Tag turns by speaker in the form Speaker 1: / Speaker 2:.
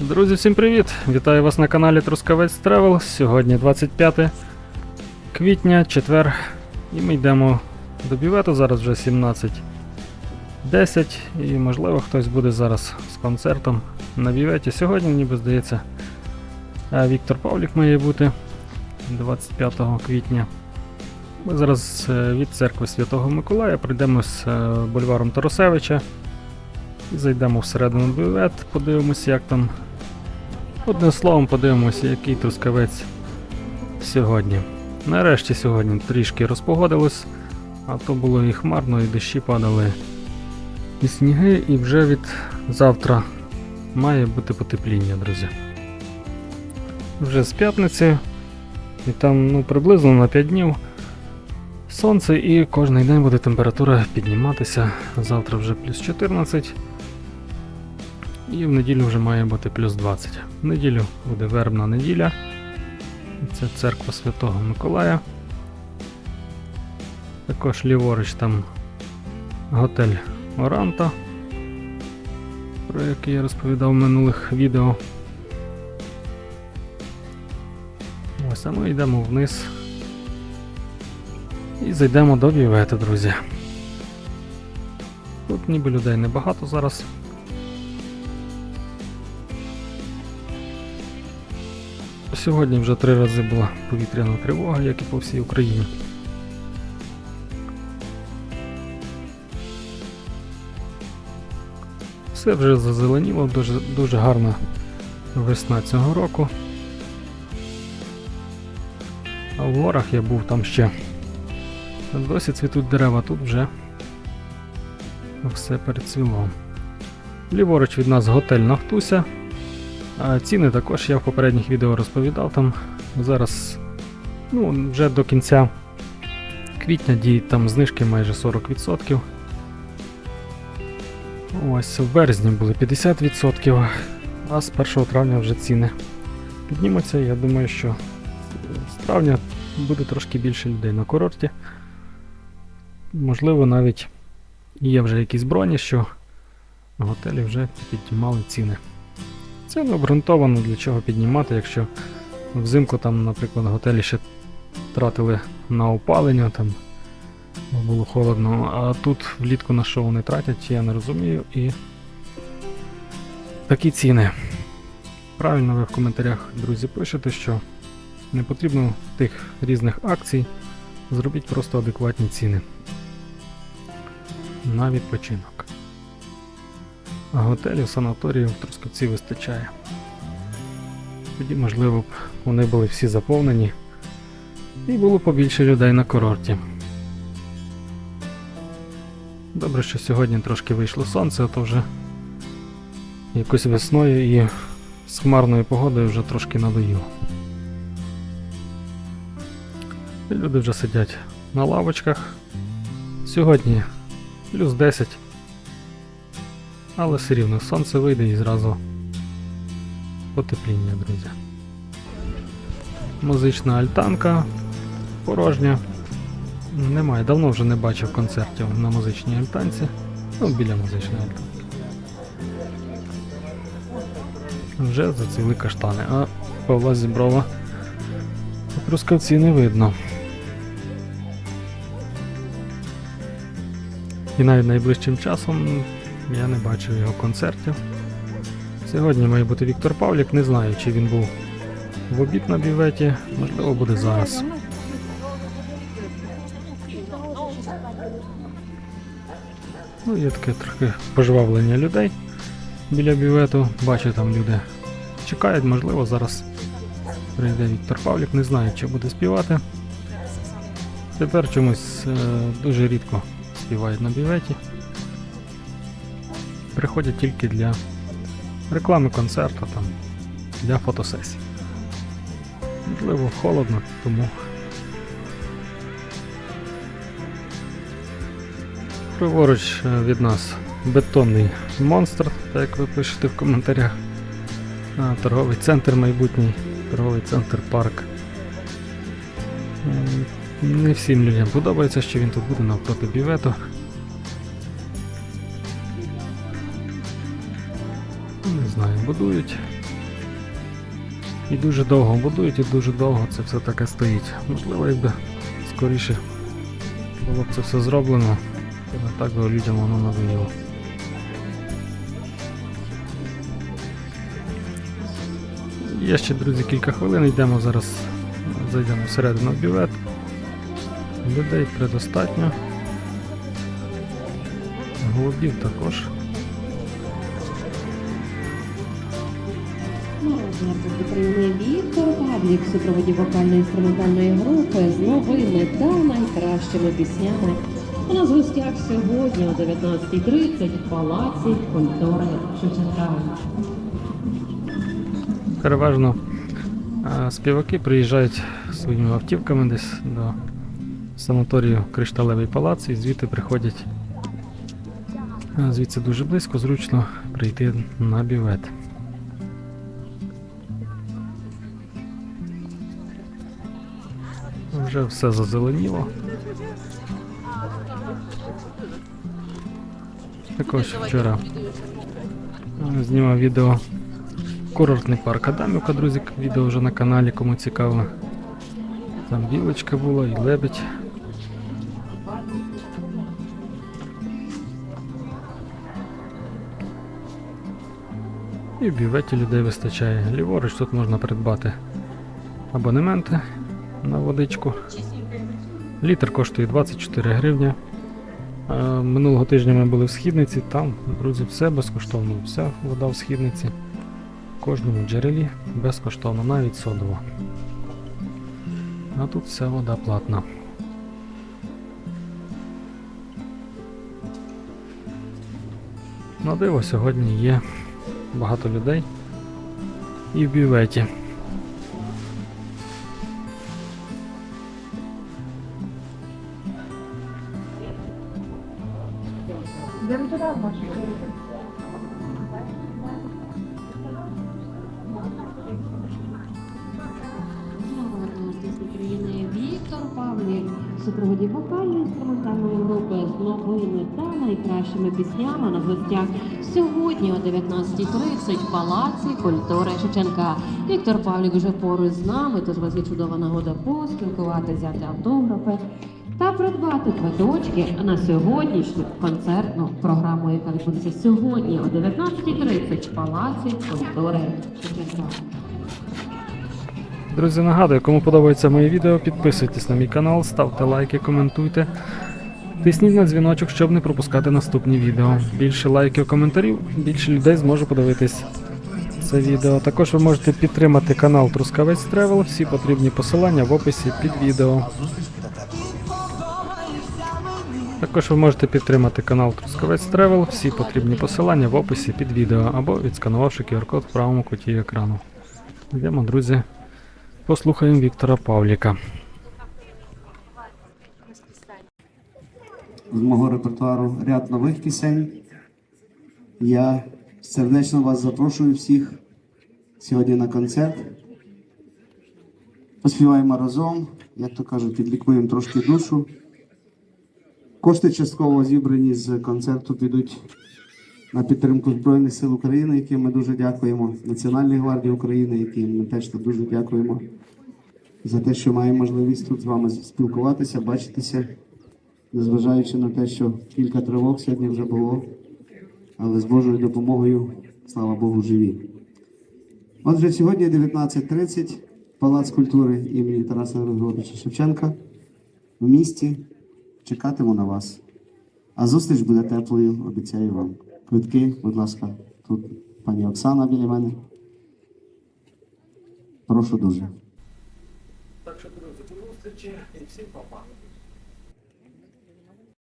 Speaker 1: Друзі, всім привіт! Вітаю вас на каналі Трускавець Тревел. Сьогодні 25 квітня, четвер. І ми йдемо до бювету. Зараз вже 17.10 і можливо хтось буде зараз з концертом на бюветі. Сьогодні, ніби здається, е, Віктор Павлік має бути 25 квітня. Ми зараз е, від церкви Святого Миколая прийдемо з е, бульваром Тарасевича. І зайдемо всередину бювет, подивимося, як там. Одним словом, подивимося, який трускавець сьогодні. Нарешті сьогодні трішки розпогодилось, а то було і хмарно, і дощі падали, і сніги, і вже від завтра має бути потепління, друзі. Вже з п'ятниці, і там ну, приблизно на 5 днів сонце, і кожен день буде температура підніматися. Завтра вже плюс 14. І в неділю вже має бути плюс 20. В неділю буде вербна неділя. Це церква Святого Миколая. Також ліворуч там готель Оранта, про який я розповідав в минулих відео. Ось а ми йдемо вниз. І зайдемо до бювету, друзі. Тут ніби людей небагато зараз. Сьогодні вже три рази була повітряна тривога, як і по всій Україні. Все вже зазеленіло, дуже, дуже гарна весна цього року. А в горах я був там ще. Досі цвітуть дерева, тут вже все перецвіло. Ліворуч від нас готель Нафтуся. Ціни також я в попередніх відео розповідав там. Зараз ну, вже до кінця квітня діють там знижки майже 40%. Ось в березні були 50%, а з 1 травня вже ціни піднімуться. Я думаю, що з травня буде трошки більше людей на курорті. Можливо, навіть є вже якісь броні, що готелі вже піднімали ціни. Це обґрунтовано для чого піднімати, якщо взимку там, наприклад, готелі ще тратили на опалення, там було холодно, а тут влітку на що вони тратять, я не розумію. І такі ціни. Правильно ви в коментарях, друзі, пишете, що не потрібно тих різних акцій, зробіть просто адекватні ціни на відпочинок. Готелів, санаторіїв в Трускавці вистачає. Тоді, можливо, б вони були всі заповнені і було побільше людей на курорті. Добре, що сьогодні трошки вийшло сонце, а то вже якось весною і з хмарною погодою вже трошки надоїло. Люди вже сидять на лавочках. Сьогодні плюс 10. Але все рівно сонце вийде і зразу потепління, друзі. Музична альтанка порожня. Немає, давно вже не бачив концертів на музичній альтанці. Ну, біля музичної альтанки. Вже зацвіли каштани, а Павла Зіброва Трускавці не видно. І навіть найближчим часом я не бачив його концертів. Сьогодні має бути Віктор Павлік, не знаю, чи він був в обід на бюветі, можливо, буде зараз. Ну, є таке трохи пожвавлення людей біля бювету. Бачу, там люди чекають, можливо, зараз прийде Віктор Павлік, не знаю, чи буде співати. Тепер чомусь е, дуже рідко співають на бюветі приходять тільки для реклами концерту, там, для фотосесій. Можливо, холодно, тому. Праворуч е, від нас бетонний монстр, так як ви пишете в коментарях. А, Торговий центр майбутній, торговий центр парк. Не всім людям подобається, що він тут буде навпроти бювету. знаю, будують. І дуже довго будують, і дуже довго це все таке стоїть. Можливо, якби скоріше було б це все зроблено, то не так би людям воно надоїло. Є ще, друзі, кілька хвилин, йдемо зараз, зайдемо всередину в бювет. Людей предостатньо. Голубів також.
Speaker 2: Артист України Віктор Павлік супроводі вокально-інструментальної групи з новими та найкращими піснями. У нас в гостях сьогодні о 19.30 в Палаці культури Шевченка.
Speaker 1: Переважно співаки приїжджають своїми автівками десь до санаторію Кришталевий палац і звідти приходять. Звідси дуже близько, зручно прийти на бювет. Вже все зазеленіло. Також вчора знімав відео Курортний парк Адамівка, друзі, відео вже на каналі, кому цікаво. Там білочка була і лебедь. І в бюветі людей вистачає. Ліворуч тут можна придбати абонементи на водичку. Літр коштує 24 гривні. Е, Минулого тижня ми були в східниці, там, друзі, все безкоштовно, вся вода в східниці. В кожному джерелі безкоштовно, навіть содово. А тут вся вода платна. На диво сьогодні є багато людей і в бюветі.
Speaker 2: Віктор Павлік в супроводі вокально-інструментальної групи з новими та найкращими піснями на гостях сьогодні о 19.30 в Палаці культури Шевченка. Віктор Павлік вже поруч з нами, тож у вас є чудова нагода поспілкуватися, взяти автографи та придбати квиточки на сьогоднішню концертну програму, яка відбудеться сьогодні о 19.30 в Палаці культури.
Speaker 1: Друзі, нагадую, кому подобається моє відео, підписуйтесь на мій канал, ставте лайки, коментуйте. Тисніть на дзвіночок, щоб не пропускати наступні відео. Більше лайків, коментарів, більше людей зможе подивитись це відео. Також ви можете підтримати канал Трускавець Тревел. Всі потрібні посилання в описі під відео. Також ви можете підтримати канал Трускавець Тревел. Всі потрібні посилання в описі під відео або відсканувавши QR-код в правому куті екрану. Йдемо, друзі, послухаємо Віктора Павліка.
Speaker 3: з мого репертуару ряд нових пісень. Я сердечно вас запрошую всіх сьогодні на концерт. Поспіваємо разом, як то кажуть, підлікуємо трошки душу. Кошти частково зібрані з концерту підуть на підтримку Збройних сил України, яким ми дуже дякуємо, Національній гвардії України, яким ми теж дуже дякуємо за те, що маємо можливість тут з вами спілкуватися, бачитися незважаючи на те, що кілька тривог сьогодні вже було, але з Божою допомогою, слава Богу, живі. Отже, сьогодні 19.30, Палац культури імені Тараса Григоровича Шевченка в місті. Чекатиму на вас. А зустріч буде теплою, обіцяю вам. Квитки, будь ласка, тут пані Оксана біля мене. Прошу дуже.
Speaker 1: Так що, друзі, до зустрічі і всім па-па.